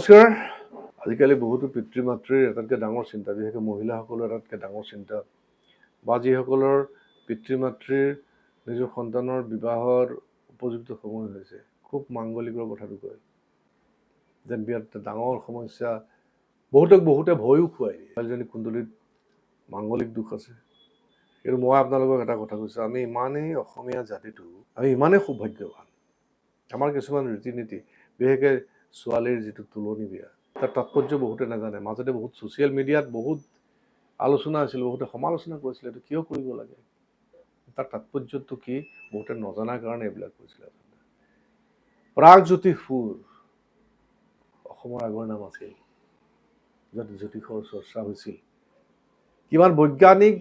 নমস্কাৰ। আজিকালি বহুতো পিতৃ মাতৃৰ আটাইতকৈ ডাঙৰ চিন্তা বিশেষকৈ মহিলাসকলৰ আটাইতকৈ ডাঙৰ চিন্তা। বা যিসকলৰ পিতৃ মাতৃৰ নিজৰ সন্তানৰ বিবাহৰ উপযুক্ত সময় হৈছে খুব মাংগলিকৰ কথাটো কয়। যেন বিৰাট ডাঙৰ সমস্যা। বহুতক বহুতে ভয়ো খুৱাই দিয়ে ছোৱালীজনী কুণ্ডলীত মাংগলিক দুখ আছে। কিন্তু মই আপোনালোকক এটা কথা কৈছোঁ আমি ইমানেই অসমীয়া জাতিটো আমি ইমানেই সৌভাগ্যৱান। আমাৰ কিছুমান ৰীতি নীতি বিশেষকৈ ছোৱালীৰ যিটো তোলনি বিয়া, তাৰ তাৎপৰ্য বহুতে নাজানে। মাজতে বহুত ছ'চিয়েল মিডিয়াত বহুত আলোচনা আছিল, বহুতে সমালোচনা কৰিছিলে, এইটো কিয় কৰিব লাগে? তাৰ তাৎপৰ্যটো কি? বহুতে নজনাৰ কাৰণে এইবিলাক আচলতে। প্ৰাগজ্যোতিষ ফুৰ অসমৰ আগৰ নাম আছিল, য'ত জ্যোতিষৰ চৰ্চা হৈছিল। কিমান বৈজ্ঞানিক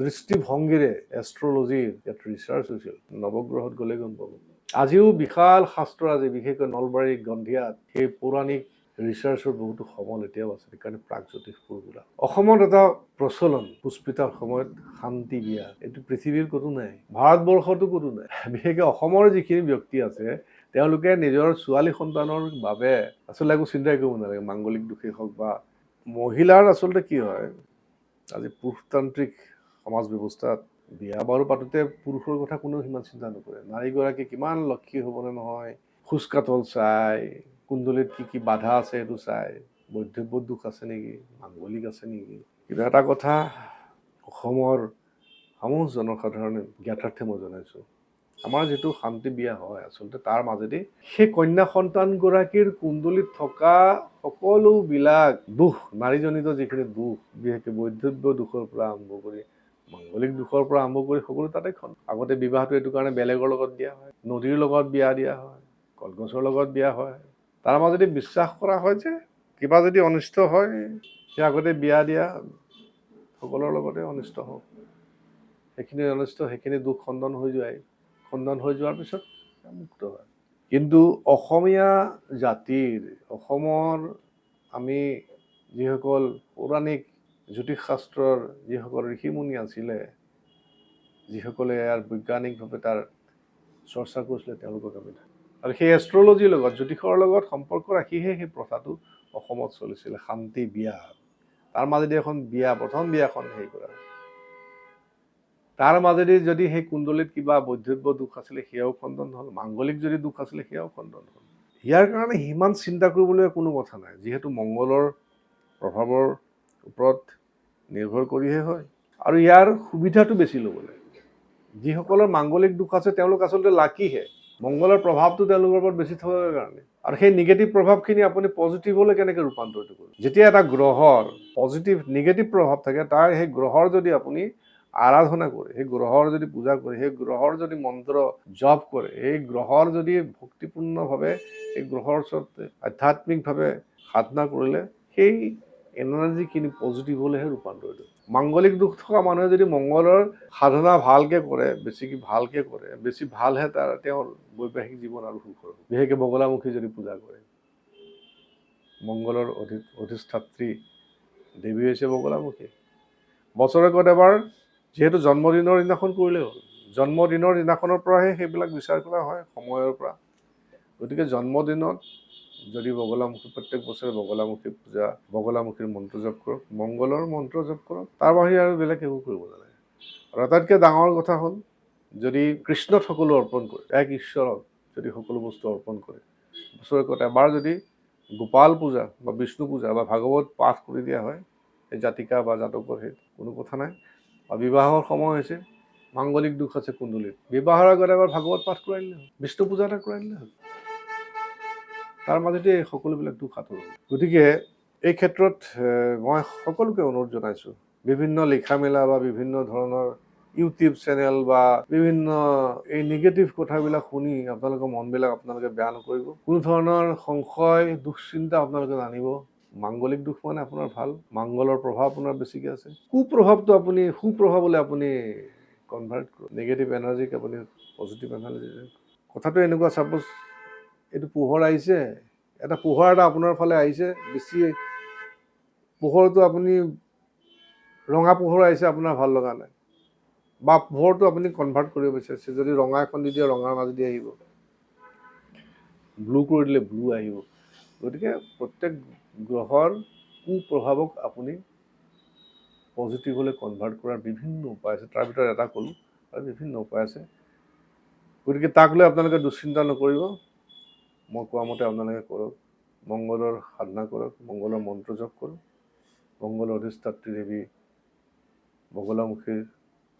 দৃষ্টিভংগীৰে এষ্ট্ৰলজিৰ ইয়াত ৰিচাৰ্চ হৈছিল। নৱগ্ৰহত গ'লে গম পাব। আজিও বিশাল শাস্ত্ৰ আজি বিশেষকৈ নলবাৰী গন্ধিয়াত। সেই পৌৰাণিক ৰিচাৰ্চৰ বহুতো সমল এতিয়াও আছে সেইকাৰণে প্ৰাগজ্যোতিষপুৰ বোলা অসমত এটা প্ৰচলন পুষ্পিতাৰ সময়ত শান্তি বিয়া। এইটো পৃথিৱীৰ ক'তো নাই ভাৰতবৰ্ষতো ক'তো নাই। বিশেষকৈ অসমৰ যিখিনি ব্যক্তি আছে তেওঁলোকে নিজৰ ছোৱালী সন্তানৰ বাবে আচলতে একো চিন্তাই কৰিব নালাগে মাংগলিক দোষেই হওক বা মহিলাৰ আচলতে কি হয় আজি পুৰুষতান্ত্ৰিক সমাজ ব্যৱস্থাত বিয়া বাৰু পাতোতে পুৰুষৰ কথা কোনেও সিমান চিন্তা নকৰে। নাৰীগৰাকী কিমান লক্ষী হ'বনে নহয় খোজ কাতল চাই, কুণ্ডলীত কি কি বাধা আছে সেইটো চাই, বৈধব্য দুখ আছে নেকি, মাংগলিক আছে নেকি? কিন্তু এটা কথা অসমৰ সমূহ জনসাধাৰণে জ্ঞাতাৰ্থে মই জনাইছোঁ, আমাৰ যিটো শান্তি বিয়া হয়, আচলতে তাৰ মাজেদি সেই কন্যা সন্তানগৰাকীৰ কুণ্ডলীত থকা সকলোবিলাক দুখ, নাৰীজনিত যিখিনি দুখ, বিশেষকৈ বৈধব্য দুখৰ পৰা আৰম্ভ কৰি মাংগলিক দুখৰ পৰা আৰম্ভ কৰি সকলো তাতে খন। আগতে বিবাহটো এইটো কাৰণে বেলেগৰ লগত দিয়া হয়, নদীৰ লগত বিয়া দিয়া হয়, কলগছৰ লগত বিয়া হয়। তাৰ মাজেদি বিশ্বাস কৰা হয় যে, কিবা যদি অনিষ্ট হয় সেই আগতে বিয়া দিয়া সকলৰ লগতে অনিষ্ট হওক। সেইখিনি অনিষ্ট, সেইখিনি দুখ খণ্ডন হৈ যায় খণ্ডন হৈ যোৱাৰ পিছত মুক্ত হয়। কিন্তু অসমীয়া জাতিৰ, অসমৰ আমি যিসকল পৌৰাণিক জ্যোতিষ শাস্ত্ৰৰ যিসকল ঋষিমুনি আছিলে যিসকলে ইয়াৰ বৈজ্ঞানিকভাৱে তাৰ চৰ্চা কৰিছিলে তেওঁলোকক আমি আৰু সেই এষ্ট্ৰলজিৰ লগত জ্যোতিষৰ লগত সম্পৰ্ক ৰাখিহে সেই প্ৰথাটো অসমত চলিছিলে শান্তি বিয়া। তাৰ মাজেদি এখন বিয়া প্ৰথম বিয়াখন হেৰি কৰা। তাৰ মাজেদি যদি সেই কুণ্ডলীত কিবা বৈধব্য দুখ আছিলে সেয়াও খণ্ডন হ'ল। মাংগলিক যদি দুখ আছিলে সেয়াও খণ্ডন হ'ল। ইয়াৰ কাৰণে সিমান চিন্তা কৰিবলৈ কোনো কথা নাই। যিহেতু মংগলৰ প্ৰভাৱৰ ওপৰত নিৰ্ভৰ কৰিহে হয়। আৰু ইয়াৰ সুবিধাটো বেছি ল'ব লাগে যিসকলৰ মাংগলিক দুখ আছে, তেওঁলোক আচলতে লাকিহে। মংগলৰ প্ৰভাৱটো তেওঁলোকৰ ওপৰত বেছি থকাৰ কাৰণে। আৰু সেই নিগেটিভ প্ৰভাৱখিনি আপুনি পজিটিভলৈ কেনেকৈ ৰূপান্তৰিত কৰিব? যেতিয়া এটা গ্ৰহৰ পজিটিভ নিগেটিভ প্ৰভাৱ থাকে, তাৰ সেই গ্ৰহৰ যদি আপুনি আৰাধনা কৰে, সেই গ্ৰহৰ যদি পূজা কৰে, সেই গ্ৰহৰ যদি মন্ত্ৰ জপ কৰে, সেই গ্ৰহৰ যদি ভক্তিপূৰ্ণভাৱে, সেই গ্ৰহৰ ওচৰত আধ্যাত্মিকভাৱে সাধনা কৰিলে, সেই এনাৰ্জিখিনি পজিটিভ হ'লেহে ৰূপান্তৰিত। মাংগলিক দুখ থকা মানুহে যদি মংগলৰ সাধনা ভালকৈ কৰে বেছিকৈ ভালকৈ কৰে বেছি ভালহে তাৰ তেওঁৰ বৈবাহিক জীৱন আৰু সুখৰ। বিশেষকৈ বগলামুখী যদি পূজা কৰে মংগলৰ অধি অধিষ্ঠাত্ৰী দেৱী হৈছে বগলামুখী বছৰেকত এবাৰ যিহেতু জন্মদিনৰ দিনাখন কৰিলেই হ'ল জন্মদিনৰ দিনাখনৰ পৰাহে সেইবিলাক বিচাৰ কৰা হয় সময়ৰ পৰা গতিকে জন্মদিনত যদি বগলামুখী প্ৰত্যেক বছৰে বগলামুখী পূজা বগলামুখীৰ মন্ত্ৰ জপ কৰক মংগলৰ মন্ত্ৰ জপ কৰক তাৰ বাহিৰে আৰু বেলেগ একো কৰিব নালাগে। আৰু আটাইতকৈ ডাঙৰ কথা হ'ল, যদি কৃষ্ণত সকলো অৰ্পণ কৰে, এক ঈশ্বৰক যদি সকলো বস্তু অৰ্পণ কৰে বছৰেকত এবাৰ যদি গোপাল পূজা বা বিষ্ণু পূজা বা ভাগৱত পাঠ কৰি দিয়া হয়, সেই জাতিকা বা জাতকৰ সেই কোনো কথা নাই। বা বিবাহৰ সময় হৈছে, মাংগলিক দুখ আছে কুণ্ডলীত। বিবাহৰ আগত এবাৰ ভাগৱত পাঠ কৰাই দিলে হ'ল, বিষ্ণু পূজা এটা কৰাই দিলে হ'ল। তাৰ মাজতে এই সকলোবিলাক দুখ আঁতৰিব গতিকে এই ক্ষেত্ৰত মই সকলোকে অনুৰোধ জনাইছোঁ, বিভিন্ন লিখা মেলা বা বিভিন্ন ধৰণৰ ইউটিউব চেনেল বা বিভিন্ন এই নিগেটিভ কথাবিলাক শুনি আপোনালোকৰ মনবিলাক আপোনালোকে বেয়া নকৰিব। কোনো ধৰণৰ সংশয় দুশ্চিন্তা আপোনালোকে নানিব। মাংগলিক দুখ মানে আপোনাৰ ভালো, মাংগলৰ প্ৰভাৱ আপোনাৰ বেছিকৈ আছে। কুপ্ৰভাৱটো আপুনি সুপ্ৰভাৱলৈ আপুনি কনভাৰ্ট কৰক নিগেটিভ এনাৰ্জিক আপুনি পজিটিভ এনাৰ্জি কথাটো এনেকুৱা চাপ'জ এইটো পোহৰ আহিছে, এটা পোহৰ এটা আপোনাৰ ফালে আহিছে, বেছি পোহৰটো আপুনি, ৰঙা পোহৰ আহিছে আপোনাৰ ভালো লগা নাই। বা পোহৰটো আপুনি কনভাৰ্ট কৰিব বিচাৰিছে, যদি ৰঙা এখন দি দিয়ে, ৰঙাৰ মাজেদি আহিব। ব্লু কৰি দিলে ব্লু আহিব। গতিকে প্ৰত্যেক গ্ৰহৰ কুপ্ৰভাৱক আপুনি পজিটিভলৈ কনভাৰ্ট কৰাৰ বিভিন্ন উপায় আছে। তাৰ ভিতৰত এটা ক'লোঁ, আৰু বিভিন্ন উপায় আছে। গতিকে তাক লৈ আপোনালোকে দুশ্চিন্তা নকৰিব। মই মতে আপোনালোকে কৰক মংগলৰ সাধনা কৰক মংগলৰ মন্ত্ৰ জপ কৰক মংগলৰ অধিষ্ঠাত্ৰী দেৱী বগলামুখীৰ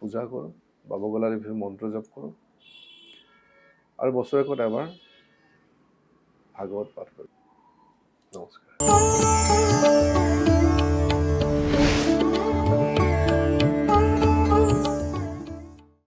পূজা কৰক বা বগলা দেৱীৰ মন্ত্ৰ জপ কৰক আৰু বছৰেকত এবাৰ ভাগৱত পাঠ কৰক নমস্কাৰ